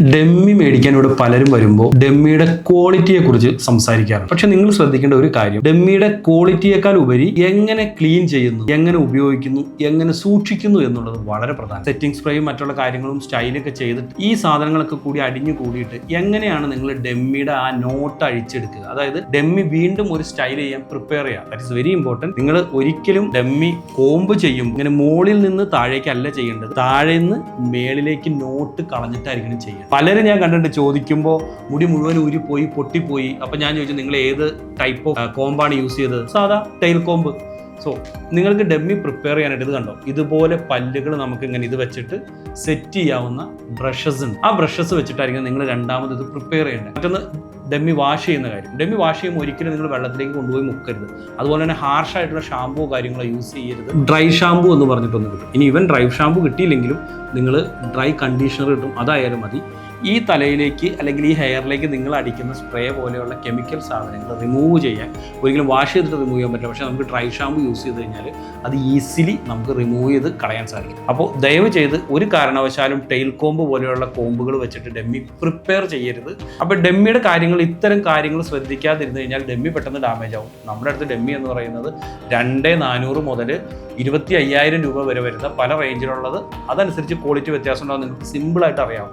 Dummy മേടിക്കാൻ ഇവിടെ പലരും വരുമ്പോൾ ഡെമ്മിയുടെ ക്വാളിറ്റിയെ കുറിച്ച് സംസാരിക്കാറുണ്ട്. പക്ഷെ നിങ്ങൾ ശ്രദ്ധിക്കേണ്ട ഒരു കാര്യം ഡെമ്മിയുടെ ക്വാളിറ്റിയേക്കാൾ ഉപരി എങ്ങനെ ക്ലീൻ ചെയ്യുന്നു എങ്ങനെ ഉപയോഗിക്കുന്നു എങ്ങനെ സൂക്ഷിക്കുന്നു എന്നുള്ളത് വളരെ പ്രധാനം. സെറ്റിംഗ് സ്പ്രേയും മറ്റുള്ള കാര്യങ്ങളും സ്റ്റൈലൊക്കെ ചെയ്തിട്ട് ഈ സാധനങ്ങളൊക്കെ കൂടി അടിഞ്ഞു കൂടിയിട്ട് എങ്ങനെയാണ് നിങ്ങൾ ഡെമ്മിയുടെ ആ നോട്ട് അഴിച്ചെടുക്കുക? അതായത് ഡെമ്മി വീണ്ടും ഒരു സ്റ്റൈൽ ചെയ്യാൻ പ്രിപ്പയർ ചെയ്യുക. ദാറ്റ് ഇസ് വെരി ഇമ്പോർട്ടന്റ് നിങ്ങൾ ഒരിക്കലും ഡെമ്മി കോമ്പ് ചെയ്യും ഇങ്ങനെ മുകളിൽ നിന്ന് താഴേക്കല്ല ചെയ്യേണ്ടത്. താഴെ നിന്ന് മേളിലേക്ക് നോട്ട് കളഞ്ഞിട്ടായിരിക്കണം ചെയ്യുക. പലരും ഞാൻ കണ്ടിട്ട് ചോദിക്കുമ്പോൾ മുടി മുഴുവൻ ഊരിപ്പോയി പൊട്ടിപ്പോയി. അപ്പം ഞാൻ ചോദിച്ചു നിങ്ങൾ ഏത് ടൈപ്പ് ഓഫ് കോമ്പാണ് യൂസ് ചെയ്തത്? സാധാ ടൈൽ കോമ്പ് സോ നിങ്ങൾക്ക് ഡെമ്മി പ്രിപ്പയർ ചെയ്യാനായിട്ട് ഇത് കണ്ടോ? ഇതുപോലെ പല്ലുകൾ നമുക്ക് ഇങ്ങനെ ഇത് വെച്ചിട്ട് സെറ്റ് ചെയ്യാവുന്ന ബ്രഷസ് ഉണ്ട്. ആ ബ്രഷസ് വെച്ചിട്ടായിരിക്കും നിങ്ങൾ രണ്ടാമത് ഇത് പ്രിപ്പയർ ചെയ്യേണ്ടത്. മറ്റൊന്ന് ഡെമ്മി വാഷ് ചെയ്യുന്ന കാര്യം. ഡെമ്മി വാഷ് ചെയ്യുമ്പോൾ ഒരിക്കലും നിങ്ങൾ വെള്ളത്തിലേക്ക് കൊണ്ടുപോയി മുക്കരുത്. അതുപോലെ തന്നെ ഹാർഷ് ആയിട്ടുള്ള ഷാമ്പൂ കാര്യങ്ങളോ യൂസ് ചെയ്യരുത്. ഡ്രൈ ഷാമ്പൂ എന്ന് പറഞ്ഞിട്ടൊന്ന് കിട്ടും. ഇനി ഇവൻ ഡ്രൈ ഷാമ്പൂ കിട്ടിയില്ലെങ്കിലും നിങ്ങൾ ഡ്രൈ കണ്ടീഷണർ കിട്ടും അതായാലും മതി. ഈ തലയിലേക്ക് അല്ലെങ്കിൽ ഈ ഹെയറിലേക്ക് നിങ്ങൾ അടിക്കുന്ന സ്പ്രേ പോലെയുള്ള കെമിക്കൽ സാധനങ്ങൾ റിമൂവ് ചെയ്യാൻ ഒരിക്കലും വാഷ് ചെയ്തിട്ട് റിമൂവ് ചെയ്യാൻ പറ്റില്ല. പക്ഷേ നമുക്ക് ഡ്രൈ ഷാമ്പു യൂസ് ചെയ്ത് കഴിഞ്ഞാൽ അത് ഈസിലി നമുക്ക് റിമൂവ് ചെയ്ത് കളയാൻ സാധിക്കും. അപ്പോൾ ദയവ് ചെയ്ത് ഒരു കാരണവശാലും ടെയിൽ കോമ്പ് പോലെയുള്ള കോമ്പുകൾ വെച്ചിട്ട് ഡെമ്മി പ്രിപ്പയർ ചെയ്യരുത്. അപ്പോൾ ഡെമ്മിയുടെ കാര്യങ്ങൾ ഇത്തരം കാര്യങ്ങൾ ശ്രദ്ധിക്കാതിരുന്നു കഴിഞ്ഞാൽ ഡെമ്മി പെട്ടെന്ന് ഡാമേജ് ആവും. നമ്മുടെ അടുത്ത് ഡെമ്മി എന്ന് പറയുന്നത് രണ്ട് നാനൂറ് മുതൽ ഇരുപത്തി അയ്യായിരം രൂപ വരെ വരുന്ന പല റേഞ്ചിലുള്ളത് അതനുസരിച്ച് ക്വാളിറ്റി വ്യത്യാസം ഉണ്ടാവും. നിങ്ങൾക്ക് സിമ്പിളായിട്ട് അറിയാം